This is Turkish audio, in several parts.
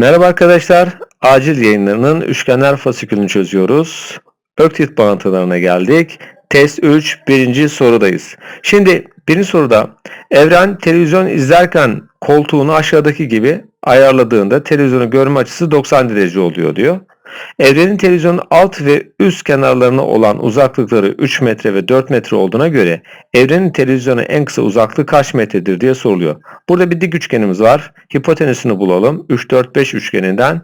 Merhaba arkadaşlar. Acil yayınlarının üçgenler fasikülünü çözüyoruz. Öklit bağıntılarına geldik. Test 3 birinci sorudayız. Şimdi birinci soruda Evren televizyon izlerken koltuğunu aşağıdaki gibi ayarladığında televizyonu görme açısı 90 derece oluyor diyor. Evrenin televizyonun alt ve üst kenarlarına olan uzaklıkları 3 metre ve 4 metre olduğuna göre evrenin televizyona en kısa uzaklığı kaç metredir diye soruluyor. Burada bir dik üçgenimiz var. Hipotenüsünü bulalım. 3, 4, 5 üçgeninden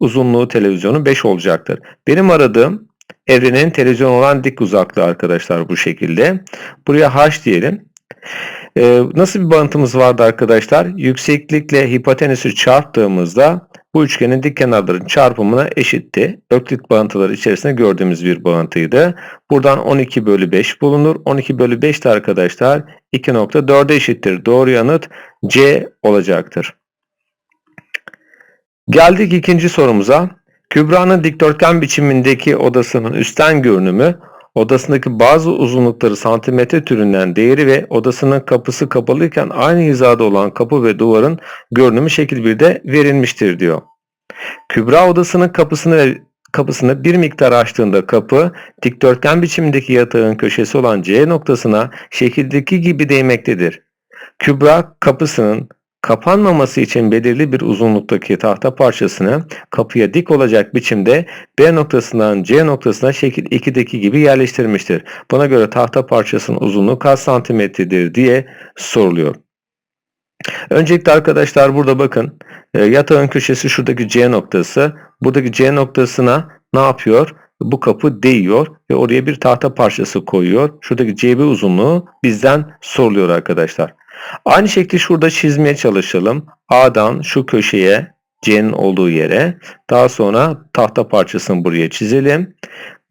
uzunluğu televizyonun 5 olacaktır. Benim aradığım evrenin televizyon olan dik uzaklığı arkadaşlar bu şekilde. Buraya h diyelim. Ee, nasıl bir bağıntımız vardı arkadaşlar? Yükseklikle hipotenüsü çarptığımızda bu üçgenin dik kenarların çarpımına eşitti. Öklit bağıntıları içerisinde gördüğümüz bir bağıntıydı. Buradan 12 bölü 5 bulunur. 12 bölü 5 de arkadaşlar 2.4'e eşittir. Doğru yanıt C olacaktır. Geldik ikinci sorumuza. Kübra'nın dikdörtgen biçimindeki odasının üstten görünümü odasındaki bazı uzunlukları santimetre türünden değeri ve odasının kapısı kapalıyken aynı hizada olan kapı ve duvarın görünümü şekil 1'de verilmiştir diyor. Kübra odasının kapısını ve kapısını bir miktar açtığında kapı dikdörtgen biçimindeki yatağın köşesi olan C noktasına şekildeki gibi değmektedir. Kübra kapısının kapanmaması için belirli bir uzunluktaki tahta parçasını kapıya dik olacak biçimde B noktasından C noktasına şekil 2'deki gibi yerleştirmiştir. Buna göre tahta parçasının uzunluğu kaç santimetredir diye soruluyor. Öncelikle arkadaşlar burada bakın e, yatağın köşesi şuradaki C noktası. Buradaki C noktasına ne yapıyor? Bu kapı değiyor ve oraya bir tahta parçası koyuyor. Şuradaki CB uzunluğu bizden soruluyor arkadaşlar. Aynı şekilde şurada çizmeye çalışalım. A'dan şu köşeye C'nin olduğu yere daha sonra tahta parçasını buraya çizelim.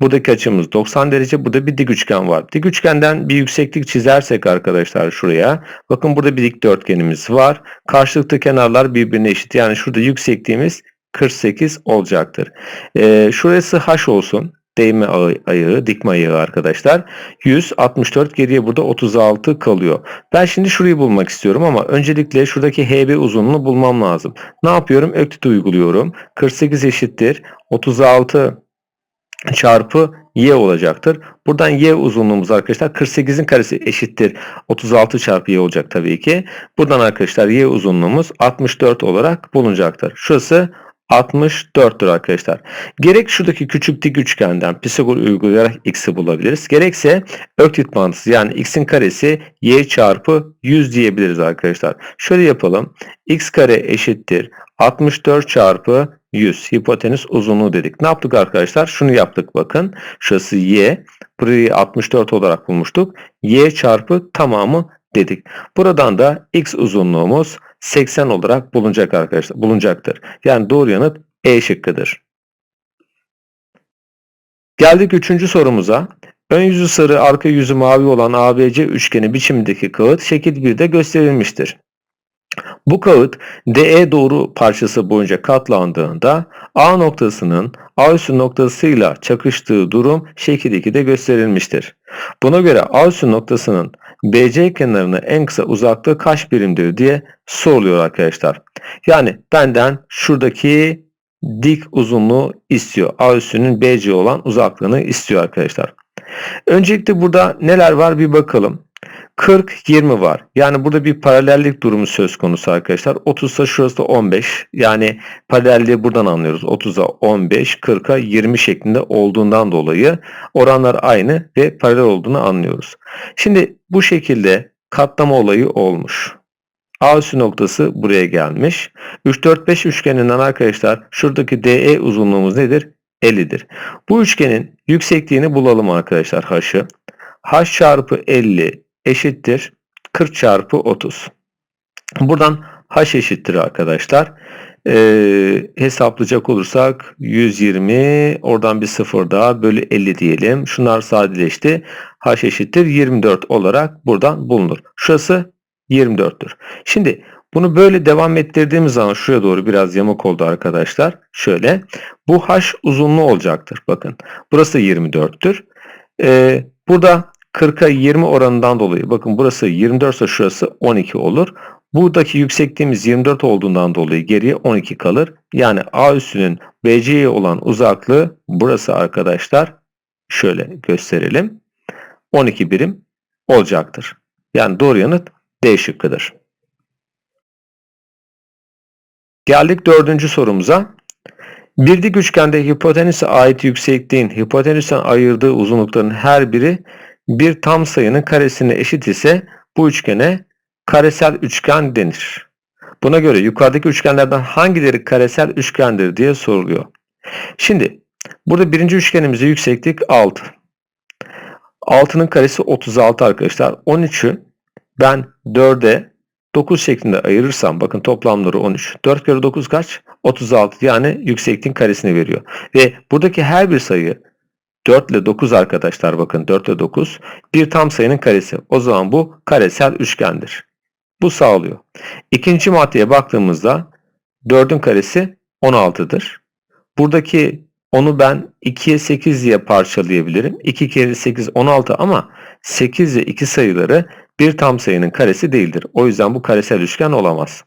Buradaki açımız 90 derece. Burada bir dik üçgen var. Dik üçgenden bir yükseklik çizersek arkadaşlar şuraya. Bakın burada bir dikdörtgenimiz var. Karşılıklı kenarlar birbirine eşit. Yani şurada yüksekliğimiz 48 olacaktır. Ee, şurası H olsun değme ayağı, dikme ayağı arkadaşlar. 164 geriye burada 36 kalıyor. Ben şimdi şurayı bulmak istiyorum ama öncelikle şuradaki HB uzunluğunu bulmam lazım. Ne yapıyorum? Öklit uyguluyorum. 48 eşittir. 36 çarpı y olacaktır. Buradan y uzunluğumuz arkadaşlar 48'in karesi eşittir. 36 çarpı y olacak tabii ki. Buradan arkadaşlar y uzunluğumuz 64 olarak bulunacaktır. Şurası 64'tür arkadaşlar. Gerek şuradaki küçük dik üçgenden Pisagor uygulayarak x'i bulabiliriz. Gerekse öklit mantısı yani x'in karesi y çarpı 100 diyebiliriz arkadaşlar. Şöyle yapalım. x kare eşittir 64 çarpı 100 hipotenüs uzunluğu dedik. Ne yaptık arkadaşlar? Şunu yaptık bakın. Şurası y. Burayı 64 olarak bulmuştuk. y çarpı tamamı dedik. Buradan da x uzunluğumuz 80 olarak bulunacak arkadaşlar. Bulunacaktır. Yani doğru yanıt E şıkkıdır. Geldik üçüncü sorumuza. Ön yüzü sarı, arka yüzü mavi olan ABC üçgeni biçimindeki kağıt şekil 1'de gösterilmiştir. Bu kağıt DE doğru parçası boyunca katlandığında A noktasının A üssü noktasıyla çakıştığı durum şekil 2'de gösterilmiştir. Buna göre A üssü noktasının BC kenarına en kısa uzaklığı kaç birimdir diye soruluyor arkadaşlar. Yani benden şuradaki dik uzunluğu istiyor. A üssünün BC olan uzaklığını istiyor arkadaşlar. Öncelikle burada neler var bir bakalım. 40, 20 var. Yani burada bir paralellik durumu söz konusu arkadaşlar. 30 ise şurası da 15. Yani paralelliği buradan anlıyoruz. 30'a 15, 40'a 20 şeklinde olduğundan dolayı oranlar aynı ve paralel olduğunu anlıyoruz. Şimdi bu şekilde katlama olayı olmuş. A üssü noktası buraya gelmiş. 3, 4, 5 üçgeninden arkadaşlar şuradaki DE uzunluğumuz nedir? 50'dir. Bu üçgenin yüksekliğini bulalım arkadaşlar H'ı. H çarpı 50 eşittir 40 çarpı 30. Buradan h eşittir arkadaşlar. Ee, hesaplayacak olursak 120 oradan bir sıfır daha bölü 50 diyelim. Şunlar sadeleşti. h eşittir 24 olarak buradan bulunur. Şurası 24'tür. Şimdi bunu böyle devam ettirdiğimiz zaman şuraya doğru biraz yamuk oldu arkadaşlar. Şöyle bu h uzunluğu olacaktır. Bakın burası 24'tür. Ee, burada 40'a 20 oranından dolayı bakın burası 24 ise şurası 12 olur. Buradaki yüksekliğimiz 24 olduğundan dolayı geriye 12 kalır. Yani A üssünün BC'ye olan uzaklığı burası arkadaşlar. Şöyle gösterelim. 12 birim olacaktır. Yani doğru yanıt D şıkkıdır. Geldik dördüncü sorumuza. Bir dik üçgende hipotenüse ait yüksekliğin hipotenüsten ayırdığı uzunlukların her biri bir tam sayının karesine eşit ise bu üçgene karesel üçgen denir. Buna göre yukarıdaki üçgenlerden hangileri karesel üçgendir diye soruluyor. Şimdi burada birinci üçgenimizde yükseklik 6. 6'nın karesi 36 arkadaşlar. 13'ü ben 4'e 9 şeklinde ayırırsam bakın toplamları 13. 4 kere 9 kaç? 36 yani yüksekliğin karesini veriyor. Ve buradaki her bir sayı 4 ile 9 arkadaşlar bakın 4 ile 9 bir tam sayının karesi. O zaman bu karesel üçgendir. Bu sağlıyor. İkinci maddeye baktığımızda 4'ün karesi 16'dır. Buradaki onu ben 2'ye 8 diye parçalayabilirim. 2 kere 8 16 ama 8 ve 2 sayıları bir tam sayının karesi değildir. O yüzden bu karesel üçgen olamaz.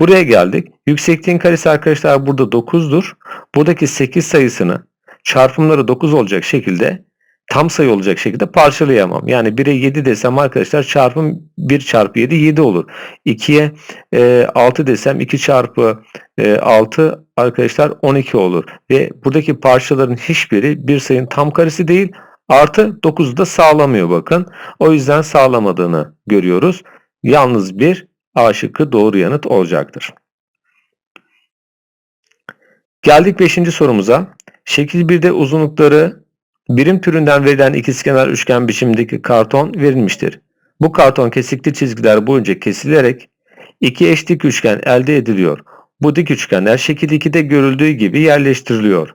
Buraya geldik. Yüksekliğin karesi arkadaşlar burada 9'dur. Buradaki 8 sayısını çarpımları 9 olacak şekilde tam sayı olacak şekilde parçalayamam. Yani 1'e 7 desem arkadaşlar çarpım 1 çarpı 7 7 olur. 2'ye e, 6 desem 2 çarpı e, 6 arkadaşlar 12 olur. Ve buradaki parçaların hiçbiri bir sayının tam karesi değil artı 9'u da sağlamıyor bakın. O yüzden sağlamadığını görüyoruz. Yalnız bir A şıkkı doğru yanıt olacaktır. Geldik 5. sorumuza. Şekil 1'de uzunlukları birim türünden verilen ikizkenar üçgen biçimindeki karton verilmiştir. Bu karton kesikli çizgiler boyunca kesilerek iki eş dik üçgen elde ediliyor. Bu dik üçgenler şekil 2'de görüldüğü gibi yerleştiriliyor.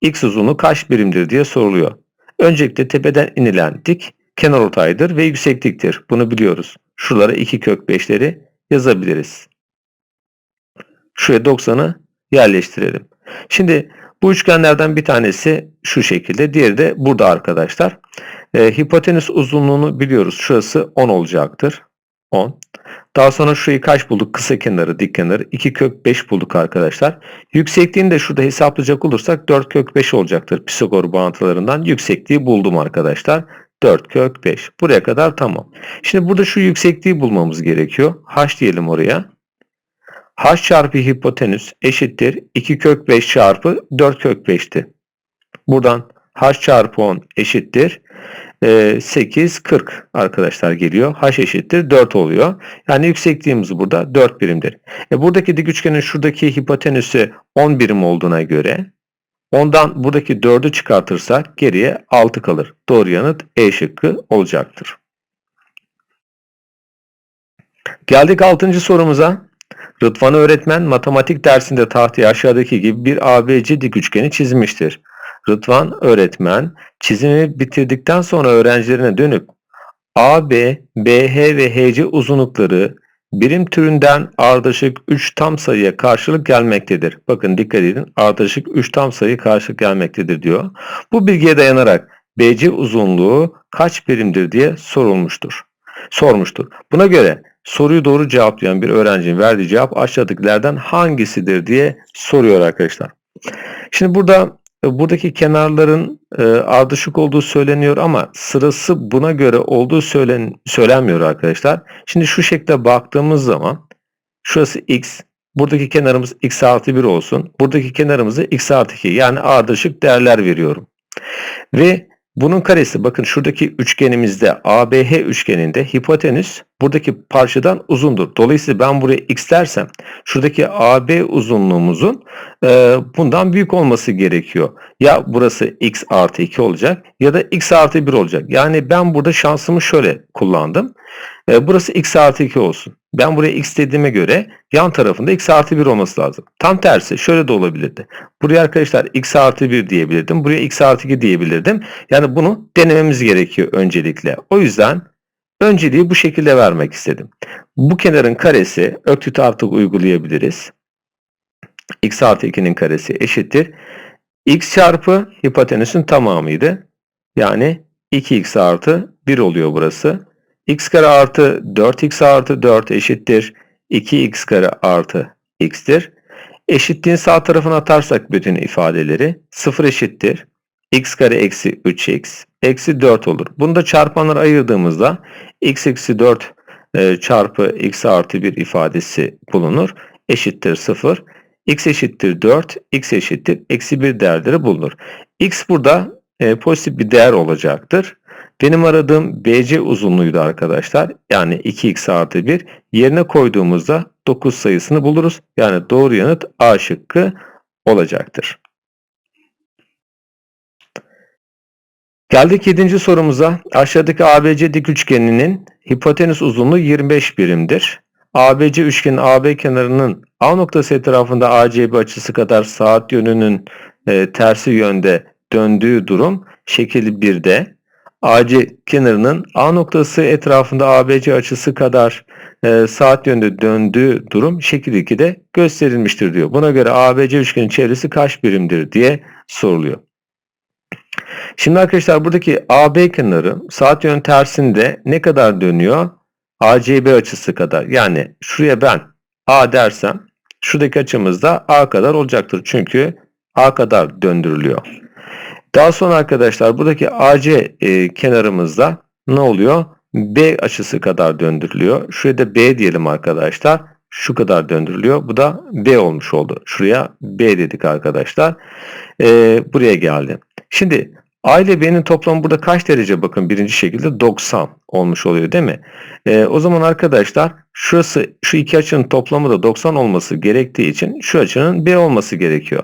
X uzunluğu kaç birimdir diye soruluyor. Öncelikle tepeden inilen dik kenar ortaydır ve yüksekliktir. Bunu biliyoruz. Şuralara 2 kök 5'leri yazabiliriz. Şuraya 90'ı yerleştirelim. Şimdi bu üçgenlerden bir tanesi şu şekilde. Diğeri de burada arkadaşlar. E, hipotenüs uzunluğunu biliyoruz. Şurası 10 olacaktır. 10. Daha sonra şurayı kaç bulduk? Kısa kenarı, dik kenarı. 2 kök 5 bulduk arkadaşlar. Yüksekliğini de şurada hesaplayacak olursak 4 kök 5 olacaktır. Pisagor bağıntılarından yüksekliği buldum arkadaşlar. 4 kök 5. Buraya kadar tamam. Şimdi burada şu yüksekliği bulmamız gerekiyor. H diyelim oraya. H çarpı hipotenüs eşittir 2 kök 5 çarpı 4 kök 5'ti. Buradan H çarpı 10 eşittir 8, ee, 40 arkadaşlar geliyor. H eşittir 4 oluyor. Yani yüksekliğimiz burada 4 birimdir. E buradaki dik üçgenin şuradaki hipotenüsü 10 birim olduğuna göre ondan buradaki 4'ü çıkartırsak geriye 6 kalır. Doğru yanıt E şıkkı olacaktır. Geldik 6. sorumuza. Rıdvan öğretmen matematik dersinde tahtaya aşağıdaki gibi bir ABC dik üçgeni çizmiştir. Rıdvan öğretmen çizimi bitirdikten sonra öğrencilerine dönüp AB, BH ve HC uzunlukları birim türünden ardışık 3 tam sayıya karşılık gelmektedir. Bakın dikkat edin ardışık 3 tam sayı karşılık gelmektedir diyor. Bu bilgiye dayanarak BC uzunluğu kaç birimdir diye sorulmuştur. Sormuştur. Buna göre soruyu doğru cevaplayan bir öğrencinin verdiği cevap aşağıdakilerden hangisidir diye soruyor arkadaşlar. Şimdi burada e, buradaki kenarların e, ardışık olduğu söyleniyor ama sırası buna göre olduğu söylen, söylenmiyor arkadaşlar. Şimdi şu şekilde baktığımız zaman şurası x, buradaki kenarımız x artı 1 olsun. Buradaki kenarımızı x artı 2 yani ardışık değerler veriyorum. Ve bunun karesi bakın şuradaki üçgenimizde ABH üçgeninde hipotenüs buradaki parçadan uzundur. Dolayısıyla ben buraya x dersem şuradaki AB uzunluğumuzun e, bundan büyük olması gerekiyor. Ya burası x artı 2 olacak ya da x artı 1 olacak. Yani ben burada şansımı şöyle kullandım. E, burası x artı 2 olsun. Ben buraya x dediğime göre yan tarafında x artı 1 olması lazım. Tam tersi şöyle de olabilirdi. Buraya arkadaşlar x artı 1 diyebilirdim. Buraya x artı 2 diyebilirdim. Yani bunu denememiz gerekiyor öncelikle. O yüzden önceliği bu şekilde vermek istedim. Bu kenarın karesi öktüt artık uygulayabiliriz. x artı 2'nin karesi eşittir. x çarpı hipotenüsün tamamıydı. Yani 2x artı 1 oluyor burası x kare artı 4x artı 4 eşittir 2x kare artı x'tir. Eşitliğin sağ tarafına atarsak bütün ifadeleri 0 eşittir. x kare eksi 3x eksi 4 olur. Bunu da çarpanlara ayırdığımızda x eksi 4 e, çarpı x artı 1 ifadesi bulunur. Eşittir 0. x eşittir 4, x eşittir eksi 1 değerleri bulunur. x burada e, pozitif bir değer olacaktır. Benim aradığım BC uzunluğuydu arkadaşlar. Yani 2x artı 1 yerine koyduğumuzda 9 sayısını buluruz. Yani doğru yanıt A şıkkı olacaktır. Geldik 7. sorumuza. Aşağıdaki ABC dik üçgeninin hipotenüs uzunluğu 25 birimdir. ABC üçgenin AB kenarının A noktası etrafında ACB açısı kadar saat yönünün e, tersi yönde döndüğü durum şekil 1'de. AC kenarının A noktası etrafında ABC açısı kadar e, saat yönde döndüğü durum şekil 2'de gösterilmiştir diyor. Buna göre ABC üçgenin çevresi kaç birimdir diye soruluyor. Şimdi arkadaşlar buradaki AB kenarı saat yön tersinde ne kadar dönüyor? ACB açısı kadar. Yani şuraya ben A dersem şuradaki açımız da A kadar olacaktır. Çünkü A kadar döndürülüyor. Daha sonra arkadaşlar buradaki AC e, kenarımızda ne oluyor? B açısı kadar döndürülüyor. Şuraya da B diyelim arkadaşlar. Şu kadar döndürülüyor. Bu da B olmuş oldu. Şuraya B dedik arkadaşlar. E, buraya geldi. Şimdi A ile B'nin toplamı burada kaç derece bakın birinci şekilde 90 olmuş oluyor değil mi? E, o zaman arkadaşlar şurası şu iki açının toplamı da 90 olması gerektiği için şu açının B olması gerekiyor.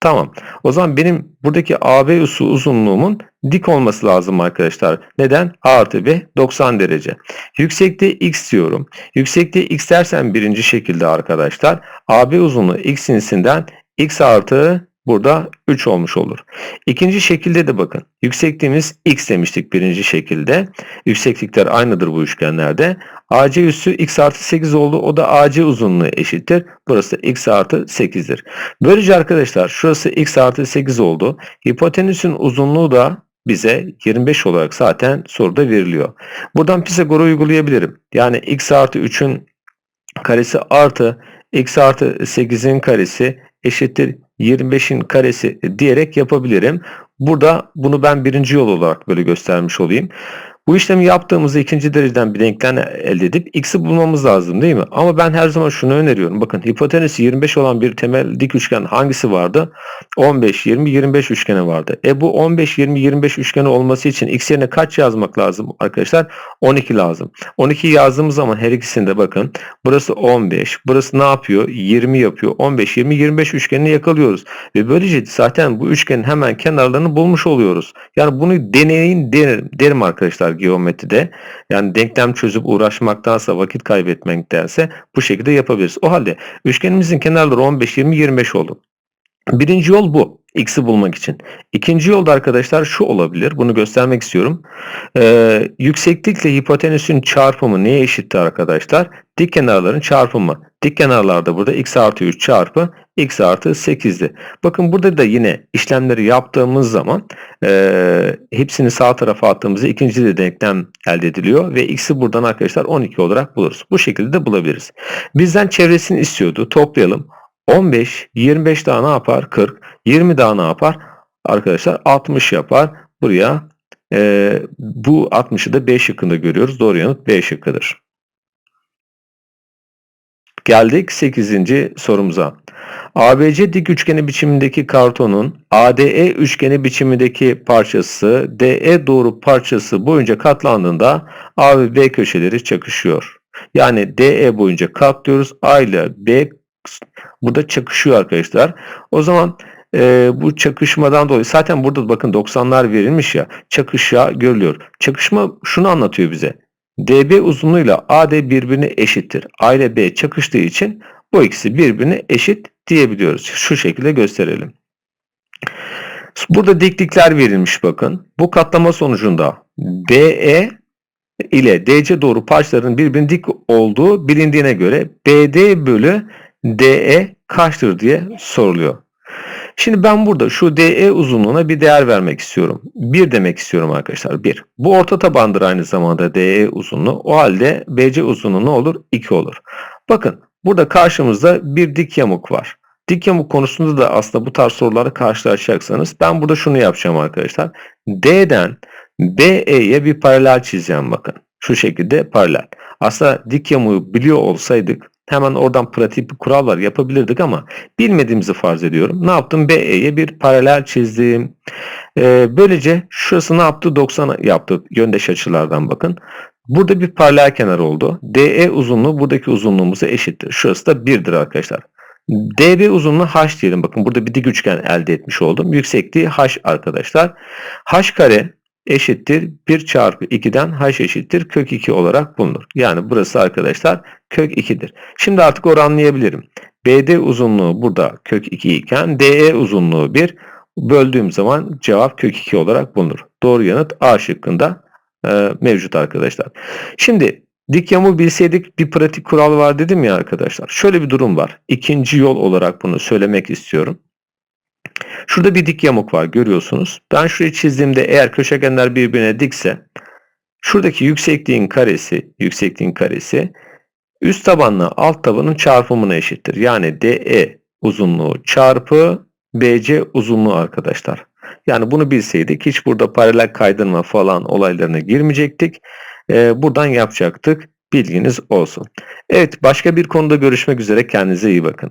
Tamam. O zaman benim buradaki AB usu uzunluğumun dik olması lazım arkadaşlar. Neden? A artı B 90 derece. Yüksekliğe x diyorum. Yüksekliğe x dersen birinci şekilde arkadaşlar AB uzunluğu x cinsinden x artı burada 3 olmuş olur. İkinci şekilde de bakın. Yüksekliğimiz x demiştik birinci şekilde. Yükseklikler aynıdır bu üçgenlerde. AC üssü x artı 8 oldu. O da AC uzunluğu eşittir. Burası da x artı 8'dir. Böylece arkadaşlar şurası x artı 8 oldu. Hipotenüsün uzunluğu da bize 25 olarak zaten soruda veriliyor. Buradan Pisagor'u uygulayabilirim. Yani x artı 3'ün karesi artı x artı 8'in karesi eşittir 25'in karesi diyerek yapabilirim. Burada bunu ben birinci yol olarak böyle göstermiş olayım. Bu işlemi yaptığımızda ikinci dereceden bir denklem elde edip x'i bulmamız lazım değil mi? Ama ben her zaman şunu öneriyorum. Bakın hipotenüsü 25 olan bir temel dik üçgen hangisi vardı? 15, 20, 25 üçgeni vardı. E bu 15, 20, 25 üçgeni olması için x yerine kaç yazmak lazım arkadaşlar? 12 lazım. 12 yazdığımız zaman her ikisinde bakın. Burası 15. Burası ne yapıyor? 20 yapıyor. 15, 20, 25 üçgenini yakalıyoruz. Ve böylece zaten bu üçgenin hemen kenarlarını bulmuş oluyoruz. Yani bunu deneyin derim, derim arkadaşlar geometride. Yani denklem çözüp uğraşmaktansa vakit kaybetmektense bu şekilde yapabiliriz. O halde üçgenimizin kenarları 15, 20, 25 oldu. Birinci yol bu. X'i bulmak için. İkinci yolda arkadaşlar şu olabilir. Bunu göstermek istiyorum. Ee, yükseklikle hipotenüsün çarpımı neye eşitti arkadaşlar? Dik kenarların çarpımı. Dik kenarlarda burada x artı 3 çarpı x artı 8'di. Bakın burada da yine işlemleri yaptığımız zaman e, hepsini sağ tarafa attığımızda ikinci de denklem elde ediliyor ve x'i buradan arkadaşlar 12 olarak buluruz. Bu şekilde de bulabiliriz. Bizden çevresini istiyordu. Toplayalım. 15, 25 daha ne yapar? 40. 20 daha ne yapar? Arkadaşlar 60 yapar. Buraya e, bu 60'ı da B şıkkında görüyoruz. Doğru yanıt B şıkkıdır. Geldik 8. sorumuza. ABC dik üçgeni biçimindeki kartonun ADE üçgeni biçimindeki parçası DE doğru parçası boyunca katlandığında A ve B köşeleri çakışıyor. Yani DE boyunca katlıyoruz. A ile B burada çakışıyor arkadaşlar. O zaman e, bu çakışmadan dolayı zaten burada bakın 90'lar verilmiş ya çakışa görülüyor. Çakışma şunu anlatıyor bize. DB uzunluğuyla AD birbirine eşittir. A ile B çakıştığı için bu ikisi birbirine eşit diyebiliyoruz. Şu şekilde gösterelim. Burada diklikler verilmiş bakın. Bu katlama sonucunda BE ile DC doğru parçaların birbirine dik olduğu bilindiğine göre BD bölü DE kaçtır diye soruluyor. Şimdi ben burada şu DE uzunluğuna bir değer vermek istiyorum. 1 demek istiyorum arkadaşlar. 1. Bu orta tabandır aynı zamanda DE uzunluğu. O halde BC uzunluğu ne olur? 2 olur. Bakın Burada karşımızda bir dik yamuk var. Dik yamuk konusunda da aslında bu tarz soruları karşılaşacaksanız ben burada şunu yapacağım arkadaşlar. D'den BE'ye bir paralel çizeceğim bakın. Şu şekilde paralel. Aslında dik yamuğu biliyor olsaydık hemen oradan pratik bir kural var yapabilirdik ama bilmediğimizi farz ediyorum. Ne yaptım? BE'ye bir paralel çizdim. Ee, böylece şurası ne yaptı? 90 yaptı yöndeş açılardan bakın. Burada bir paralel kenar oldu. DE uzunluğu buradaki uzunluğumuza eşittir. Şurası da 1'dir arkadaşlar. DB uzunluğu h diyelim. Bakın burada bir dik üçgen elde etmiş oldum. Yüksekliği h arkadaşlar. h kare eşittir 1 çarpı 2'den h eşittir kök 2 olarak bulunur. Yani burası arkadaşlar kök 2'dir. Şimdi artık oranlayabilirim. BD uzunluğu burada kök 2 iken DE uzunluğu 1 böldüğüm zaman cevap kök 2 olarak bulunur. Doğru yanıt A şıkkında e, mevcut arkadaşlar. Şimdi dik yamuğu bilseydik bir pratik kural var dedim ya arkadaşlar. Şöyle bir durum var. İkinci yol olarak bunu söylemek istiyorum. Şurada bir dik yamuk var görüyorsunuz. Ben şurayı çizdiğimde eğer köşegenler birbirine dikse şuradaki yüksekliğin karesi, yüksekliğin karesi üst tabanla alt tabanın çarpımına eşittir. Yani DE uzunluğu çarpı BC uzunluğu arkadaşlar. Yani bunu bilseydik hiç burada paralel kaydırma falan olaylarına girmeyecektik. Ee, buradan yapacaktık. Bilginiz olsun. Evet başka bir konuda görüşmek üzere. Kendinize iyi bakın.